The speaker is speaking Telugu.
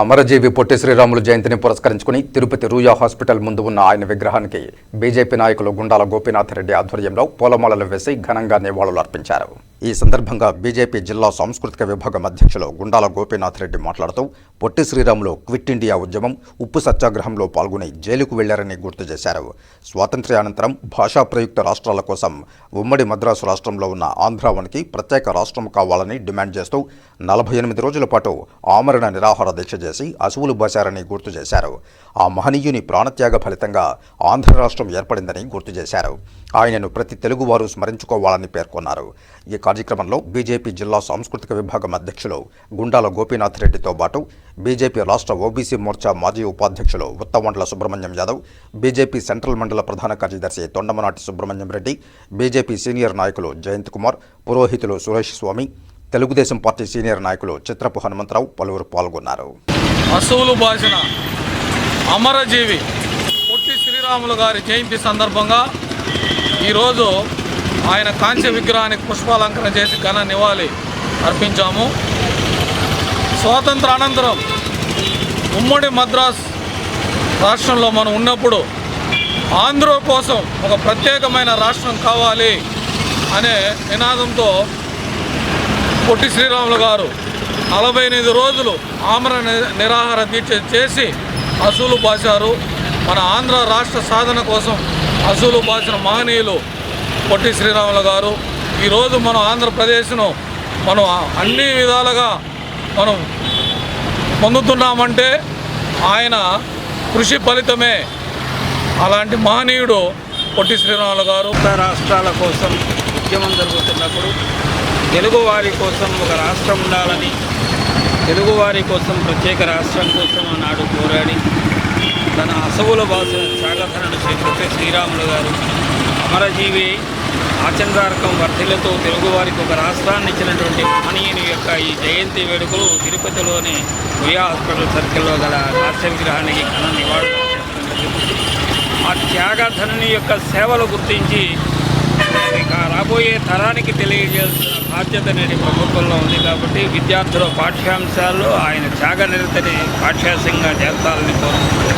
అమరజీవి పొట్టి శ్రీరాములు జయంతిని పురస్కరించుకుని తిరుపతి రూయా హాస్పిటల్ ముందు ఉన్న ఆయన విగ్రహానికి బీజేపీ నాయకులు గుండాల గోపీనాథ్ రెడ్డి ఆధ్వర్యంలో పూలమాలలు వేసి ఘనంగా నివాళులు అర్పించారు. ఈ సందర్భంగా బీజేపీ జిల్లా సాంస్కృతిక విభాగం అధ్యక్షులు గుండాల గోపీనాథ్ రెడ్డి మాట్లాడుతూ పొట్టి శ్రీరాములు క్విట్ ఇండియా ఉద్యమం ఉప్పు సత్యాగ్రహంలో పాల్గొని జైలుకు వెళ్ళారని గుర్తు చేశారు. స్వాతంత్ర్యానంతరం భాషా ప్రయుక్త రాష్ట్రాల కోసం ఉమ్మడి మద్రాసు రాష్ట్రంలో ఉన్న ఆంధ్రావనికి ప్రత్యేక రాష్ట్రం కావాలని డిమాండ్ చేస్తూ నలభై ఎనిమిది రోజుల పాటు ఆమరణ నిరాహార దీక్ష చేసి అసువులు బాశారని గుర్తు చేశారు. ఆ మహనీయుని ప్రాణత్యాగ ఫలితంగా ఆంధ్ర రాష్ట్రం ఏర్పడిందని గుర్తు చేశారు. ఆయనను ప్రతి తెలుగువారు స్మరించుకోవాలని పేర్కొన్నారు. ఈ కార్యక్రమంలో బీజేపీ జిల్లా సాంస్కృతిక విభాగం అధ్యక్షులు గుండాల గోపీనాథ్ రెడ్డితో పాటు బీజేపీ రాష్ట్ర ఓబీసీ మోర్చా మాజీ ఉపాధ్యక్షులు ఉత్తమండల సుబ్రహ్మణ్యం యాదవ్ బీజేపీ సెంట్రల్ మండల ప్రధాన కార్యదర్శి తొండమనాటి సుబ్రహ్మణ్యం రెడ్డి బీజేపీ సీనియర్ నాయకులు జయంత్ కుమార్ పురోహితులు సురేష్ స్వామి తెలుగుదేశం పార్టీ సీనియర్ నాయకులు చిత్రపు హనుమంతరావు పలువురు పాల్గొన్నారు. అసువులు బాసిన అమరజీవి పొట్టి శ్రీరాములు గారి జయంతి సందర్భంగా ఈరోజు ఆయన కాంస్య విగ్రహానికి పుష్పాలంకరణ చేసి ఘన నివాళి అర్పించాము. స్వాతంత్ర అనంతరం ఉమ్మడి మద్రాస్ రాష్ట్రంలో మనం ఉన్నప్పుడు ఆంధ్ర కోసం ఒక ప్రత్యేకమైన రాష్ట్రం కావాలి అనే నినాదంతో పొట్టి శ్రీరాములు గారు నలభై ఎనిమిది రోజులు ఆమర నిరాహార దీక్ష చేసి అసూలు బాశారు మన ఆంధ్ర రాష్ట్ర సాధన కోసం అసూలు బాసిన మహనీయులు పొట్టి శ్రీరాములు గారు. ఈరోజు మనం ఆంధ్రప్రదేశ్ను మనం అన్ని విధాలుగా మనం పొందుతున్నామంటే ఆయన కృషి ఫలితమే. అలాంటి మహనీయుడు పొట్టి శ్రీరాములు గారు. రాష్ట్రాల కోసం ఉద్యమం జరుగుతున్నప్పుడు తెలుగువారి కోసం ఒక రాష్ట్రం ఉండాలని తెలుగువారి కోసం ప్రత్యేక రాష్ట్రం కోసం ఆనాడు పోరాడి తన అసవుల భాష సాగతనను చేపట్టే శ్రీరాములు గారు అమరజీవి ఆచంద్రార్కం వర్ధిలతో తెలుగువారికి ఒక రాష్ట్రాన్ని ఇచ్చినటువంటి మహనీయుని యొక్క ఈ జయంతి వేడుకలు తిరుపతిలోని ఉయా హాస్పిటల్ సర్కిల్లో గల రాష్ట్ర విగ్రహానికి ఘన నివాళులు ఆ త్యాగధనుని యొక్క సేవలు గుర్తించి రాబోయే తరానికి తెలియజేయాల్సిన బాధ్యత అనేది ప్రభుత్వంలో ఉంది కాబట్టి విద్యార్థుల పాఠ్యాంశాల్లో ఆయన త్యాగ నిరతని పాఠ్యాంశంగా చేస్తారని కోరుకుంటున్నాను.